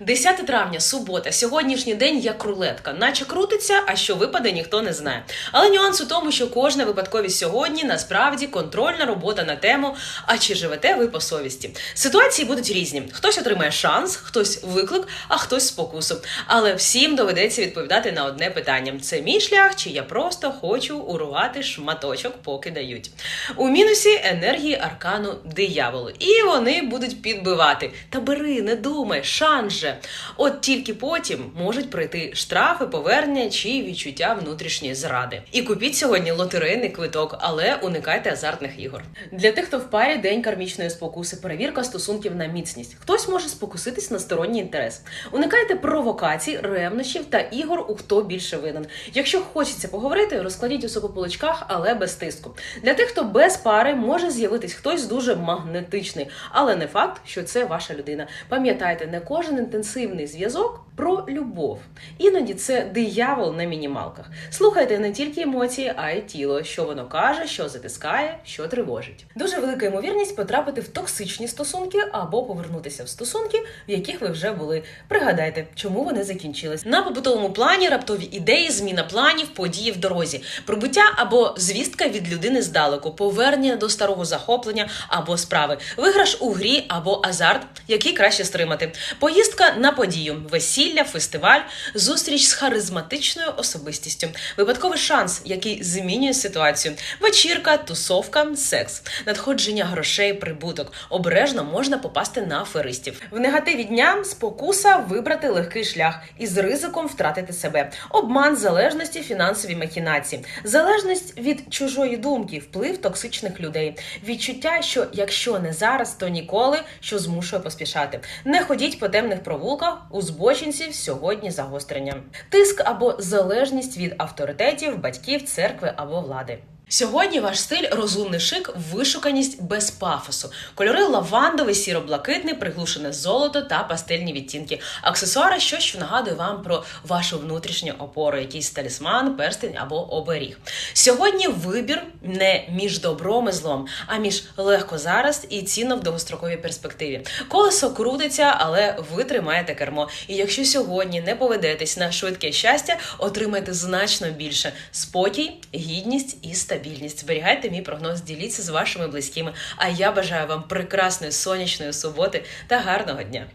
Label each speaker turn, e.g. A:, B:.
A: 10 травня, субота. Сьогоднішній день як рулетка, наче крутиться, а що випаде, ніхто не знає. Але нюанс у тому, що кожна випадковість сьогодні насправді контрольна робота на тему, а чи живете ви по совісті. Ситуації будуть різні. Хтось отримає шанс, хтось виклик, а хтось спокусу. Але всім доведеться відповідати на одне питання: це мій шлях, чи я просто хочу урвати шматочок, поки дають. У мінусі енергії аркану дияволу. І вони будуть підбивати. Та бери, не думай, шанс же. От тільки потім можуть прийти штрафи, повернення чи відчуття внутрішньої зради. І купіть сьогодні лотерейний квиток, але уникайте азартних ігор. Для тих, хто в парі день кармічної спокуси, перевірка стосунків на міцність. Хтось може спокуситись на сторонній інтерес. Уникайте провокацій, ревнощів та ігор у хто більше винен. Якщо хочеться поговорити, розкладіть усе по поличках, але без тиску. Для тих, хто без пари, може з'явитись хтось дуже магнетичний, але не факт, що це ваша людина. Пам'ятайте, не кожен інтенсивний зв'язок про любов. Іноді це диявол на мінімалках. Слухайте не тільки емоції, а й тіло, що воно каже, що затискає, що тривожить. Дуже велика ймовірність потрапити в токсичні стосунки або повернутися в стосунки, в яких ви вже були. Пригадайте, чому вони закінчились. На побутовому плані раптові ідеї, зміна планів, події в дорозі, прибуття або звістка від людини здалеку, повернення до старого захоплення або справи, виграш у грі або азарт, який краще стримати. Поїздка на подію, весілля, фестиваль, зустріч з харизматичною особистістю, випадковий шанс, який змінює ситуацію. Вечірка, тусовка, секс, надходження грошей, прибуток. Обережно можна попасти на аферистів. В негативі дня спокуса вибрати легкий шлях із ризиком втратити себе, обман залежності, фінансові махінації, залежність від чужої думки, вплив токсичних людей, відчуття, що якщо не зараз, то ніколи, що змушує поспішати. Не ходіть по темних провулках, у збочинців сьогодні загострення, тиск або залежність від авторитетів, батьків, церкви або влади. Сьогодні ваш стиль розумний шик, вишуканість без пафосу. Кольори лавандовий, сіро-блакитний, приглушене золото та пастельні відтінки. Аксесуари щось, що нагадує вам про вашу внутрішню опору, якийсь талісман, перстень або оберіг. Сьогодні вибір не між добром і злом, а між легко зараз і цінно в довгостроковій перспективі. Колесо крутиться, але ви тримаєте кермо. І якщо сьогодні не поведетесь на швидке щастя, отримаєте значно більше спокій, гідність і стабільність. Зберігайте мій прогноз, діліться з вашими близькими. А я бажаю вам прекрасної сонячної суботи та гарного дня.